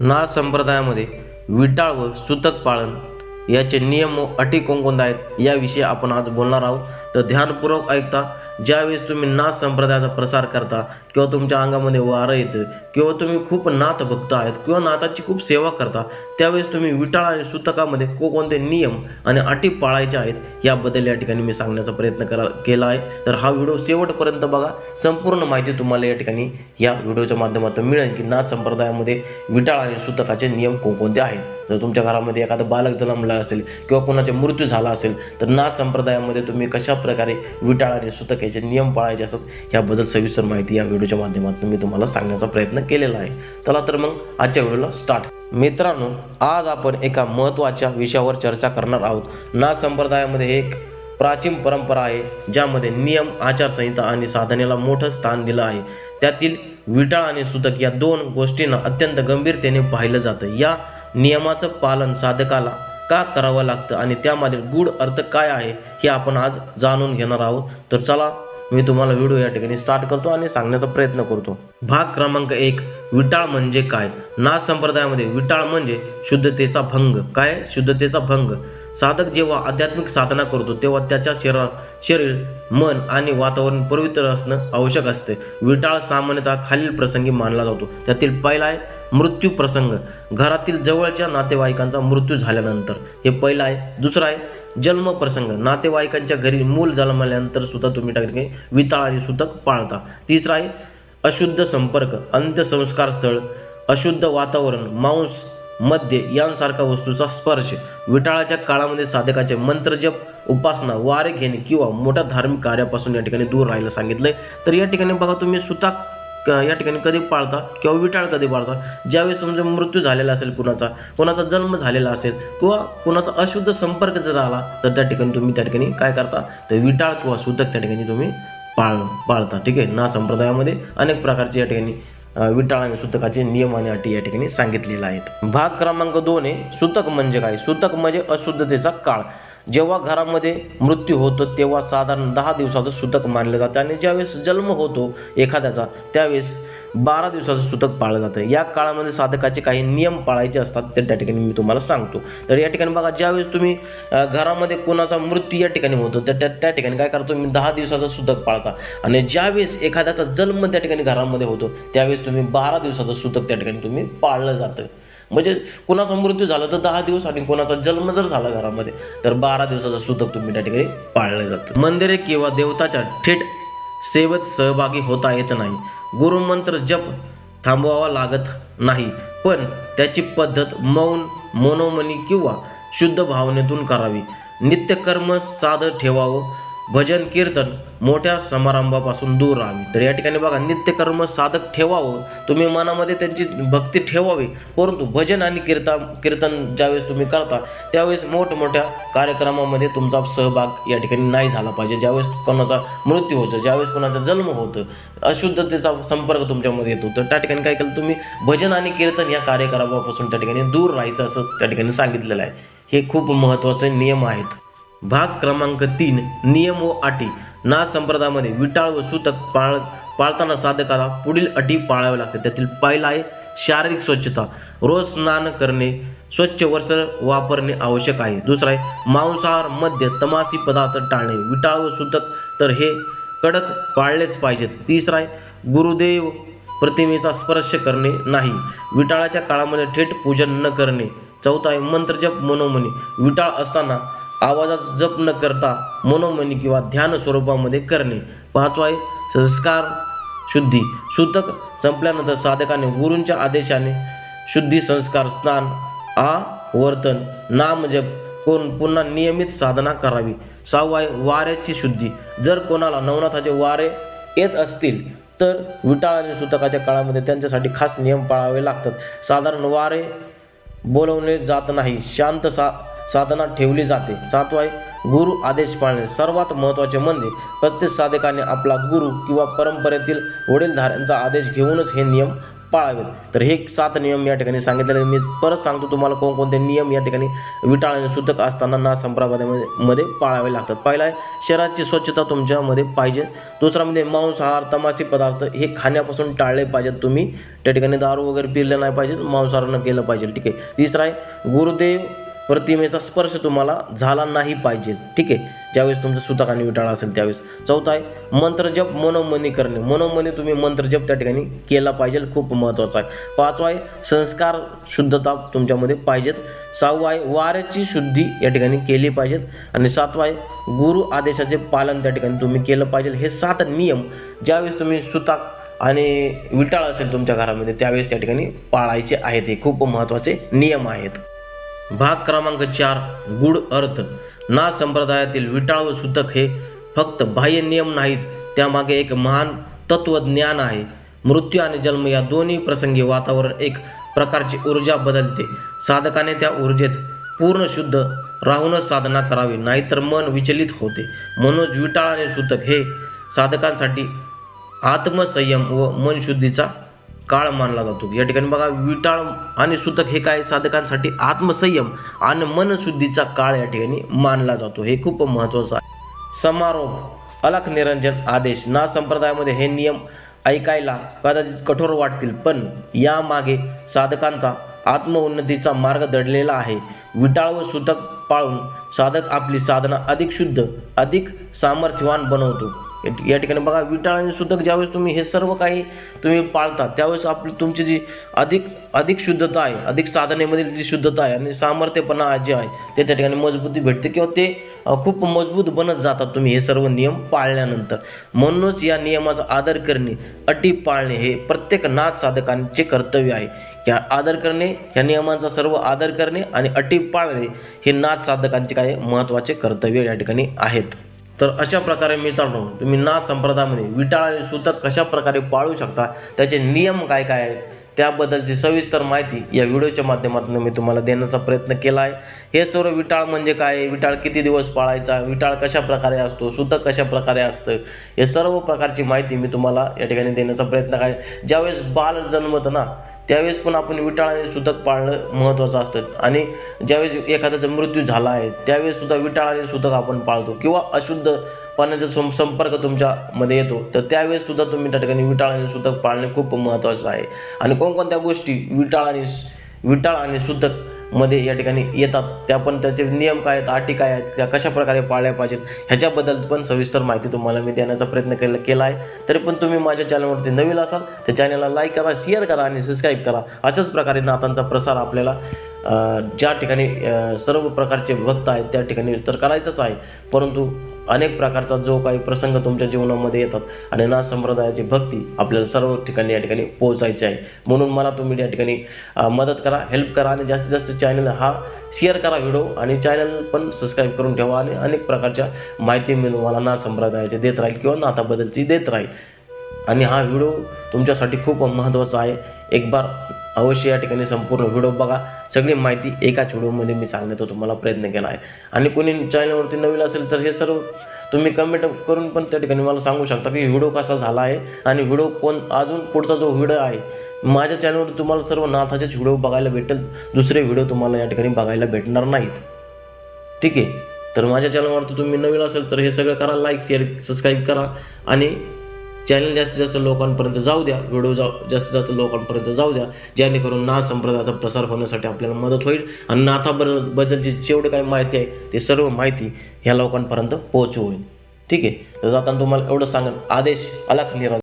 नाथ संप्रदायामध्ये विटाळ व सुतक पाळन याचे नियम व अटी कोणकोणत्या आहेत याविषयी आपण आज बोलणार आहोत. तर ध्यानपूर्वक ऐकता. ज्यावेळेस तुम्ही नाथ संप्रदायाचा प्रसार करता किंवा तुमच्या अंगामध्ये वारं येतं किंवा तुम्ही खूप नाथ भक्त आहेत किंवा नाथाची खूप सेवा करता त्यावेळेस तुम्ही विटाळ आणि सुतकामध्ये कोणकोणते नियम आणि अटी पाळायचे आहेत याबद्दल या ठिकाणी मी सांगण्याचा प्रयत्न करा केला आहे. तर हा व्हिडिओ शेवटपर्यंत बघा. संपूर्ण माहिती तुम्हाला या ठिकाणी या व्हिडिओच्या माध्यमातून मिळेल की नाथ संप्रदायामध्ये विटाळ आणि सुतकाचे नियम कोणकोणते आहेत. जर तुमच्या घरामध्ये एखादा बालक जन्मला असेल किंवा कोणाचा मृत्यू झाला असेल तर नाथ संप्रदायामध्ये तुम्ही कशा प्रकारे विटाळ आणि नियम पाळायचे असतात याबद्दल सविस्तर माहिती या व्हिडिओच्या माध्यमातून मी तुम्हाला सांगण्याचा प्रयत्न केलेला आहे. चला तर मग आजच्या व्हिडिओला स्टार्ट मित्रांनो आज आपण एका महत्त्वाच्या विषयावर चर्चा करणार आहोत. ना संप्रदायामध्ये एक प्राचीन परंपरा आहे ज्यामध्ये नियम आचारसंहिता आणि साधनेला मोठं स्थान दिलं आहे. त्यातील विटाळ आणि सुतक या दोन गोष्टींना अत्यंत गंभीरतेने पाहिलं जातं. या नियमाचं पालन साधकाला का करावं लागतं आणि त्यामागील गूढ अर्थ काय आहे हे आपण आज जाणून घेणार आहोत. तर चला मी तुम्हाला व्हिडिओ या ठिकाणी स्टार्ट करतो आणि सांगण्याचा प्रयत्न करतो. भाग क्रमांक एक विटाळ म्हणजे काय? नाथ संप्रदायामध्ये विटाळ म्हणजे शुद्धतेचा भंग. काय? शुद्धतेचा भंग. साधक जेव्हा आध्यात्मिक साधना करतो तेव्हा त्याच्या शरीर शरीर मन आणि वातावरण पवित्र असणं आवश्यक असते. विटाळ सामान्यतः खालील प्रसंगी मानला जातो. त्यातील पहिला आहे मृत्यू प्रसंग. घरातील जवळच्या नातेवाईकांचा मृत्यू झाल्यानंतर. हे पहिलं आहे. दुसरं आहे जन्म प्रसंग. नातेवाईकांच्या घरी मूल जन्मल्यानंतर सुद्धा तुम्ही टाकले विताळ आणि सुतक पाळता. तिसरं आहे अशुद्ध संपर्क अंत्यसंस्कार स्थळ अशुद्ध वातावरण मांस मद्य यांसारख्या वस्तूचा स्पर्श. विटाळाच्या काळामध्ये साधकाचे मंत्रजप उपासना वारे घेणे किंवा मोठ्या धार्मिक कार्यापासून या ठिकाणी दूर राहायला सांगितलंय. तर या ठिकाणी बघा तुम्ही सुताक या ठिकाणी कधी पाळता किंवा विटाळ कधी पाळता? ज्यावेळेस तुमचा मृत्यू झालेला असेल कुणाचा कुणाचा जन्म झालेला असेल किंवा कुणाचा अशुद्ध संपर्क जर आला तर त्या ठिकाणी तुम्ही त्या ठिकाणी काय करता? तर विटाळ किंवा सुतक त्या ठिकाणी तुम्ही पाळ पाळता. ठीक आहे? ना संप्रदायामध्ये अनेक प्रकारचे या ठिकाणी विटाळ आणि सुतकाचे नियम आणि अटी या ठिकाणी सांगितलेले आहेत. भाग क्रमांक दोन आहे सुतक म्हणजे काय? सुतक म्हणजे अशुद्धतेचा काळ. जेव्हा घरामध्ये मृत्यू होतो तेव्हा साधारण दहा दिवसाचं सुतक मानलं जातं आणि ज्यावेळेस जन्म होतो एखाद्याचा त्यावेळेस बारा दिवसाचं सुतक पाळलं जातं. या काळामध्ये साधकाचे काही नियम पाळायचे असतात ते त्या ठिकाणी मी तुम्हाला सांगतो. तर या ठिकाणी बघा ज्यावेळेस तुम्ही घरामध्ये कोणाचा मृत्यू या ठिकाणी होतो तर त्या त्या ठिकाणी काय करतो मी दहा दिवसाचं सुतक पाळता. आणि ज्यावेळेस एखाद्याचा जन्म त्या ठिकाणी घरामध्ये होतो त्यावेळेस तुम्ही बारा दिवसाचं सुतक त्या ठिकाणी तुम्ही पाळलं जातं. म्हणजे कोणाचा मृत्यू झाला तर दहा दिवस आणि कोणाचा जन्म जर झाला घरामध्ये तर बारा दिवसाचं सुतक तुम्ही त्या ठिकाणी पाळलं जातं. मंदिरे किंवा देवताच्या थेट सेवेत सहभागी होता येत नाही. गुरुमंत्र जप थांबवावा लागत नाही पण त्याची पद्धत मौन मनोमनी किंवा शुद्ध भावनेतून करावी. नित्यकर्म साधं ठेवावं. भजन कीर्तन मोठ्या समारंभापासून दूर राहावी. तर या ठिकाणी बघा नित्यकर्म साधक ठेवावं. तुम्ही मनामध्ये त्यांची भक्ती ठेवावी. परंतु भजन आणि कीर्तन कीर्तन ज्यावेळेस तुम्ही करता त्यावेळेस मोठमोठ्या कार्यक्रमामध्ये तुमचा सहभाग या ठिकाणी नाही झाला पाहिजे. ज्यावेळेस कोणाचा मृत्यू होतो ज्यावेळेस कोणाचा जन्म होतं अशुद्धतेचा संपर्क तुमच्यामध्ये येतो. तर त्या ठिकाणी काय केलं तुम्ही? भजन आणि कीर्तन या कार्यक्रमापासून त्या ठिकाणी दूर राहायचं असं त्या ठिकाणी सांगितलेलं आहे. हे खूप महत्त्वाचे नियम आहेत. भाग क्रमांक तीन नियम व अटी. ना संप्रदायामध्ये विटाळ व सूतक पाळ पाळताना साधकाला पुढील अटी पाळाव्या लागतात. त्यातील पहिला आहे शारीरिक स्वच्छता. रोज स्नान करणे स्वच्छ वस्त्र वापरणे आवश्यक आहे. दुसरा आहे मांसाहार मद्य तमासी पदार्थ टाळणे. विटाळ व सुतक तर हे कडक पाळलेच पाहिजेत. तिसरा आहे गुरुदेव प्रतिमेचा स्पर्श करणे नाही. विटाळाच्या काळामध्ये थेट पूजन न करणे. चौथा आहे मंत्रजप मनोमनी. विटाळ असताना आवाजाचा जप न करता मनोमनी किंवा ध्यान स्वरूपामध्ये करणे. पाचवा आहे संस्कार शुद्धी. सूतक संपल्यानंतर साधकाने गुरूंच्या आदेशाने शुद्धी संस्कार स्नान आ वर्तन नामजप करून पुन्हा नियमित साधना करावी. सहावा आहे वाऱ्याची शुद्धी. जर कोणाला नवनाथाचे वारे येत असतील तर विटाळ आणि सुतकाच्या काळामध्ये त्यांच्यासाठी खास नियम पाळावे लागतात. साधारण वारे बोलवले जात नाही. शांत सा साधना ठेवली जाते. सातवा आहे गुरु आदेश पाळणे. सर्वात महत्त्वाचे म्हणजे प्रत्येक साधकाने आपला गुरु किंवा परंपरेतील वडीलधाऱ्यांचा आदेश घेऊनच हे नियम पाळावेत. तर हे सात नियम या ठिकाणी सांगितलेले मी परत सांगतो तुम्हाला कोणकोणते नियम या ठिकाणी विटाळणे सुतक सूतक असताना ना संप्रदायामध्ये मध्ये पाळावे लागतात. पहिला आहे शरीराची स्वच्छता तुमच्यामध्ये पाहिजे. दुसरा म्हणजे मांसाहार तमाशी पदार्थ हे खाण्यापासून टाळले पाहिजेत. तुम्ही त्या ठिकाणी दारू वगैरे पिलं नाही पाहिजे मांसाहार न केलं पाहिजे. ठीक आहे. तिसरा आहे गुरुदेव प्रतिमेचा स्पर्श तुम्हाला झाला नाही पाहिजे. ठीक आहे? ज्यावेळेस तुमचं सुतक आणि विटाळा असेल त्यावेळेस. चौथा आहे मंत्रजप मनोमनी करणे. मनोमनी तुम्ही मंत्रजप त्या ठिकाणी केला पाहिजे खूप महत्त्वाचा आहे. पाचवा आहे संस्कार शुद्धता तुमच्यामध्ये पाहिजेत. सहावा आहे वाऱ्याची शुद्धी या ठिकाणी केली पाहिजेत. आणि सातवा आहे गुरु आदेशाचे पालन त्या ठिकाणी तुम्ही केलं पाहिजे. हे सात नियम ज्यावेळेस तुम्ही सुताक आणि विटाळ असेल तुमच्या घरामध्ये त्यावेळेस त्या ठिकाणी पाळायचे आहेत. हे खूप महत्त्वाचे नियम आहेत. भाग क्रमांक चार गुढ अर्थ. ना संप्रदायातील विटाळ व सुतक हे फक्त बाह्य नियम नाहीत त्यामागे एक महान तत्वज्ञान आहे. मृत्यू आणि जन्म या दोन्ही प्रसंगी वातावरण एक प्रकारची ऊर्जा बदलते. साधकाने त्या ऊर्जेत पूर्ण शुद्ध राहूनच साधना करावी नाहीतर मन विचलित होते. म्हणूनच विटाळ आणि सुतक हे साधकांसाठी आत्मसंयम व मनशुद्धीचा काळ मानला जातो. या ठिकाणी बघा विटाळ आणि सुतक हे काय? साधकांसाठी आत्मसंयम आणि मनशुद्धीचा काळ या ठिकाणी मानला जातो. हे खूप महत्त्वाचं आहे. समारोप अलख निरंजन आदेश. ना संप्रदायामध्ये हे नियम ऐकायला कदाचित कठोर वाटतील पण यामागे साधकांचा आत्मउन्नतीचा मार्ग दडलेला आहे. विटाळ व सुतक पाळून साधक आपली साधना अधिक शुद्ध अधिक सामर्थ्यवान बनवतो. या- ठिकाणी बघा विटाळ आणि सुतक ज्यावेळेस तुम्ही हे सर्व काही तुम्ही पाळता त्यावेळेस आपली तुमची जी अधिक अधिक शुद्धता आहे अधिक साधनेमधील जी शुद्धता आहे आणि सामर्थ्यपणा जे आहे ते त्या ठिकाणी मजबूती भेटते किंवा ते खूप मजबूत बनत जातात तुम्ही हे सर्व नियम पाळल्यानंतर. म्हणूनच या नियमाचा आदर करणे अटी पाळणे हे प्रत्येक नाथ साधकांचे कर्तव्य आहे. या आदर करणे या नियमांचा सर्व आदर करणे आणि अटी पाळणे हे नाथ साधकांचे काय महत्त्वाचे कर्तव्य या ठिकाणी आहेत. तर अशा प्रकारे मित्रांनो तुम्ही नाथ संप्रदायामध्ये विटाळ आणि सूतक कशा प्रकारे पाळू शकता त्याचे नियम काय काय आहेत त्याबद्दलची सविस्तर माहिती या व्हिडिओच्या माध्यमातून मी तुम्हाला देण्याचा प्रयत्न केला आहे. हे सर्व विटाळ म्हणजे काय? विटाळ किती दिवस पाळायचा? विटाळ कशा प्रकारे असतो? सुतक कशा प्रकारे असतं? हे सर्व प्रकारची माहिती मी तुम्हाला या ठिकाणी देण्याचा प्रयत्न काय ज्यावेळेस बाल जन्मत ना त्यावेळेस पण आपण विटाळ आणि पाळणं महत्त्वाचं असतं. आणि ज्यावेळेस एखाद्याचा मृत्यू झाला आहे त्यावेळेस सुद्धा विटाळ आणि आपण पाळतो. किंवा अशुद्ध पाण्याचा सं संपर्क तुमच्यामध्ये येतो तर त्यावेळेस सुद्धा तुम्ही त्या ठिकाणी विटाळ आणि पाळणे खूप महत्त्वाचं आहे. आणि कोणकोणत्या गोष्टी विटाळ आणि विटाळ आणि सुतक मध्ये या ठिकाणी येतात. त्या पण त्याचे नियम काय आहेत अटी काय आहेत त्या कशा प्रकारे पाळल्या पाहिजेत ह्याच्याबद्दल पण सविस्तर माहिती तुम्हाला मी देण्याचा प्रयत्न केला केला आहे. तरी पण तुम्ही माझ्या चॅनलवरती नवीन असाल तर चॅनलला लाईक करा शेअर करा आणि सबस्क्राईब करा. अशाच प्रकारे नातांचा प्रसार आपल्याला ज्या ठिकाणी सर्व प्रकारचे भक्त आहेत त्या ठिकाणी तर करायचंच आहे. परंतु अनेक प्रकारचा जो काही प्रसंग तुमच्या जीवनामध्ये येतात आणि नाथ संप्रदायाची भक्ती आपल्याला सर्व ठिकाणी या ठिकाणी पोहोचायची आहे. म्हणून मला तुम्ही या ठिकाणी मदत करा हेल्प करा आणि जास्तीत जास्त चॅनल हा शेअर करा व्हिडिओ आणि चॅनल पण सबस्क्राईब करून ठेवा आणि अनेक प्रकारच्या माहिती मी तुम्हाला नाथ संप्रदायाचे देत राहील किंवा नाथाबद्दलची देत राहील. आणि हा व्हिडिओ तुमच्यासाठी खूप महत्त्वाचा आहे. एक बार अवश्य या ठिकाणी संपूर्ण व्हिडिओ बघा. सगळी माहिती एकाच व्हिडिओमध्ये मी सांगण्याचा तुम्हाला प्रयत्न केला आहे. आणि कोणी चॅनलवरती नवीन असेल तर हे सर्व तुम्ही कमेंट करून पण त्या ठिकाणी मला सांगू शकता की व्हिडिओ कसा झाला आहे आणि व्हिडिओ कोण अजून पुढचा जो व्हिडिओ आहे माझ्या चॅनलवर तुम्हाला सर्व नाथाचेच व्हिडिओ बघायला भेटेल. दुसरे व्हिडिओ तुम्हाला या ठिकाणी बघायला भेटणार नाहीत. ठीक आहे? तर माझ्या चॅनलवरती तुम्ही नवीन असेल तर हे सगळं करा लाईक शेअर सबस्क्राईब करा आणि चॅनल जास्तीत जास्त लोकांपर्यंत जाऊ द्या. व्हिडिओ जाऊ जास्तीत जास्त लोकांपर्यंत जाऊ द्या. जेणेकरून नाथ संप्रदायाचा प्रसार होण्यासाठी आपल्याला मदत होईल आणि नाथाबद्दलची जेवढी काही माहिती आहे ते सर्व माहिती ह्या लोकांपर्यंत पोहोचू होईल. ठीक आहे? तर जाताना तुम्हाला एवढं सांगत आदेश अलख निरा